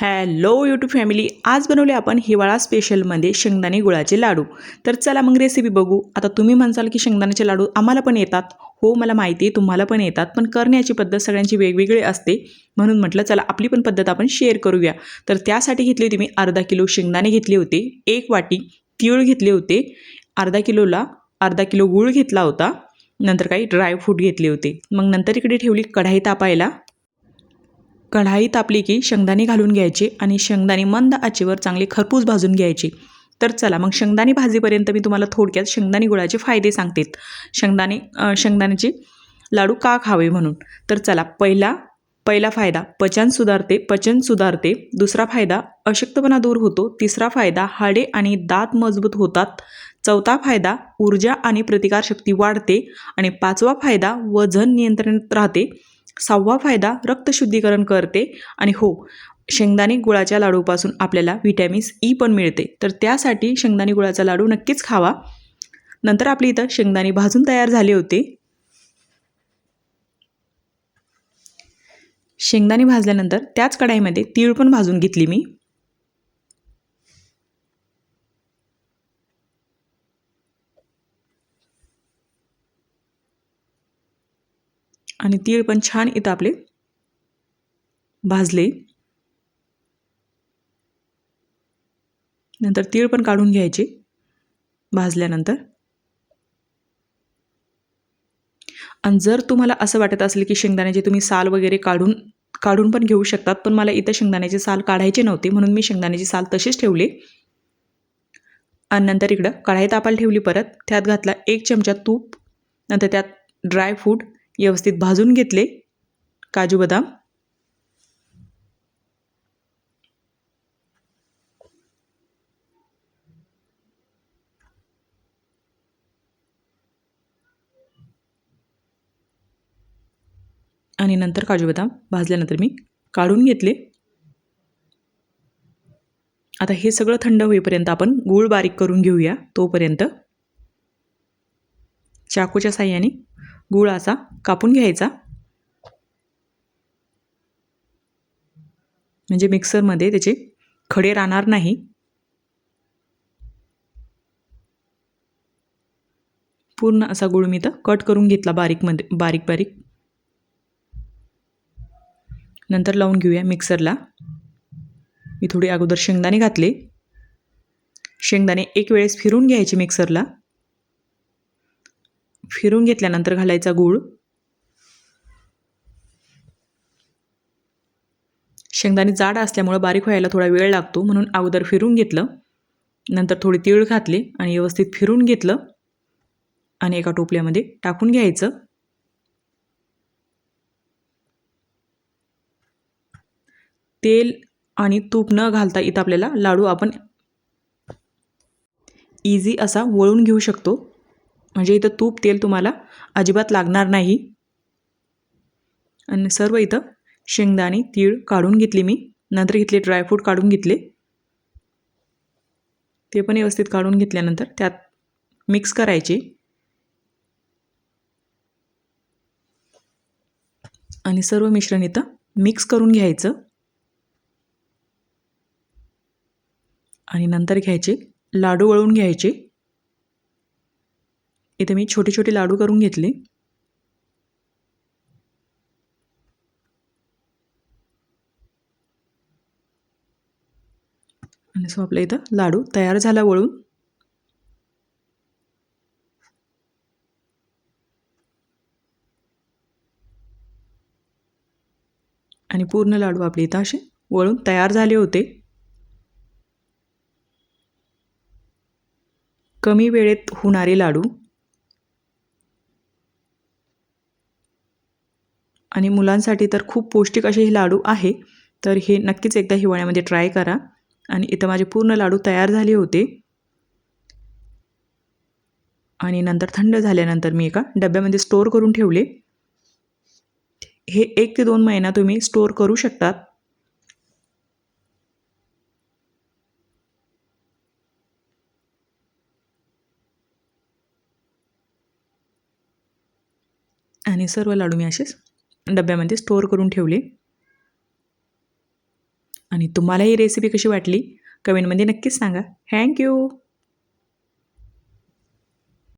Hello YouTube family आज बनवले आपण हिवाळा स्पेशलमध्ये शेंगदाणे गुळाचे लाडू. तर चला मग रेसिपी बघू. आता तुम्ही म्हणसाल की शेंगदाण्याचे लाडू आम्हाला पण येतात. हो मला माहिती आहे तुम्हाला पण येतात. पण करण्याची पद्धत सगळ्यांची वेगवेगळी असते. म्हणून म्हटलं चला आपली पण पद्धत आपण शेअर करूया. तर त्यासाठी घेतली होती मी अर्धा किलो शेंगदाणे घेतले होते एक वाटी तीळ घेतले होते अर्धा किलोला अर्धा किलो गूळ घेतला होता नंतर काही ड्रायफ्रूट घेतले होते. मग नंतर इकडे ठेवली कढाई तापायला. कढाई तापली की शेंगदाणे घालून घ्यायचे आणि शेंगदाणे मंद आचेवर चांगले खरपूस भाजून घ्यायचे. तर चला मग शेंगदाणे भाजीपर्यंत मी तुम्हाला थोडक्यात शेंगदाणे गुळाचे फायदे सांगते. शेंगदाणे शेंगदाण्याचे लाडू का खावे म्हणून? तर चला पहिला पहिला फायदा पचन सुधारते पचन सुधारते. दुसरा फायदा अशक्तपणा दूर होतो. तिसरा फायदा हाडे आणि दात मजबूत होतात. चौथा फायदा ऊर्जा आणि प्रतिकारशक्ती वाढते. आणि पाचवा फायदा वजन नियंत्रणात राहते. सहावा फायदा रक्तशुद्धीकरण करते आणि हो शेंगदाणे गुळाच्या लाडूपासून आपल्याला व्हिटॅमिन्स ई पण मिळते. तर त्यासाठी शेंगदाणे गुळाचा लाडू नक्कीच खावा. नंतर आपली इथं शेंगदाणे भाजून तयार झाले होते. शेंगदाणे भाजल्यानंतर त्याच कढाईमध्ये तीळ पण भाजून घेतली मी. आणि तीळ पण छान इथं आपले भाजले. नंतर तीळ पण काढून घ्यायचे भाजल्यानंतर. आणि जर तुम्हाला असं वाटत असेल की शेंगदाण्याचे तुम्ही साल वगैरे काढून काढून पण घेऊ शकतात पण मला इथं शेंगदाण्याचे साल काढायचे नव्हते म्हणून मी शेंगदाण्याचे साल तसेच ठेवले. आणि नंतर इकडं कढाई तापायला ठेवली परत. त्यात घातला एक चमचा तूप नंतर त्यात ड्रायफ्रूट व्यवस्थित भाजून घेतले. काजू बदाम. आणि नंतर काजू बदाम भाजल्यानंतर मी काढून घेतले. आता हे सगळं थंड होईपर्यंत आपण गूळ बारीक करून घेऊया तोपर्यंत. चाकूच्या साह्याने गूळ असा कापून घ्यायचा. म्हणजे मिक्सरमध्ये त्याचे खडे राहणार नाही. पूर्ण असा गुळ मी तर कट करून घेतला बारीकमध्ये बारीक बारीक. नंतर लावून घेऊया मिक्सरला. मी थोडी अगोदर शेंगदाणे घातले. शेंगदाणे एक वेळेस फिरून घ्यायचे मिक्सरला. फिरून घेतल्यानंतर घालायचा गूळ. शेंगदाणे जाड असल्यामुळं बारीक व्हायला थोडा वेळ लागतो म्हणून अगोदर फिरून घेतलं. नंतर थोडी तीळ घातले आणि व्यवस्थित फिरून घेतलं. आणि एका टोपल्यामध्ये टाकून घ्यायचं. तेल आणि तूप न घालता इथं आपल्याला लाडू आपण इझी असा वळून घेऊ शकतो. म्हणजे इथं तूप तेल तुम्हाला अजिबात लागणार नाही. आणि सर्व इथं शेंगदाणे तीळ काढून घेतली मी. नंतर घेतले ड्रायफ्रूट काढून घेतले. ते पण व्यवस्थित काढून घेतल्यानंतर त्यात मिक्स करायचे. आणि सर्व मिश्रण इथं मिक्स करून घ्यायचं. आणि नंतर घ्यायचे लाडू वळून घ्यायचे. इथे मी छोटे छोटे लाडू करून घेतले. आणि सो आपल्या इथं लाडू तयार झाला वळून. आणि पूर्ण लाडू आपले इथं असे वळून तयार झाले होते. कमी वेळेत होणारे लाडू आणि मुलांसाठी तर खूप पौष्टिक असे हे लाडू आहे तर हे नक्कीच एकदा हिवाळ्यामध्ये ट्राय करा. आणि इथं माझे पूर्ण लाडू तयार झाले होते. आणि नंतर थंड झाल्यानंतर मी एका डब्यामध्ये स्टोअर करून ठेवले. हे एक ते दोन महिना तुम्ही स्टोअर करू शकतात. आणि सर्व लाडू मी असेच डब्यामध्ये स्टोअर करून ठेवले. आणि तुम्हाला ही रेसिपी कशी वाटली? कमेंटमध्ये नक्कीच सांगा. थँक्यू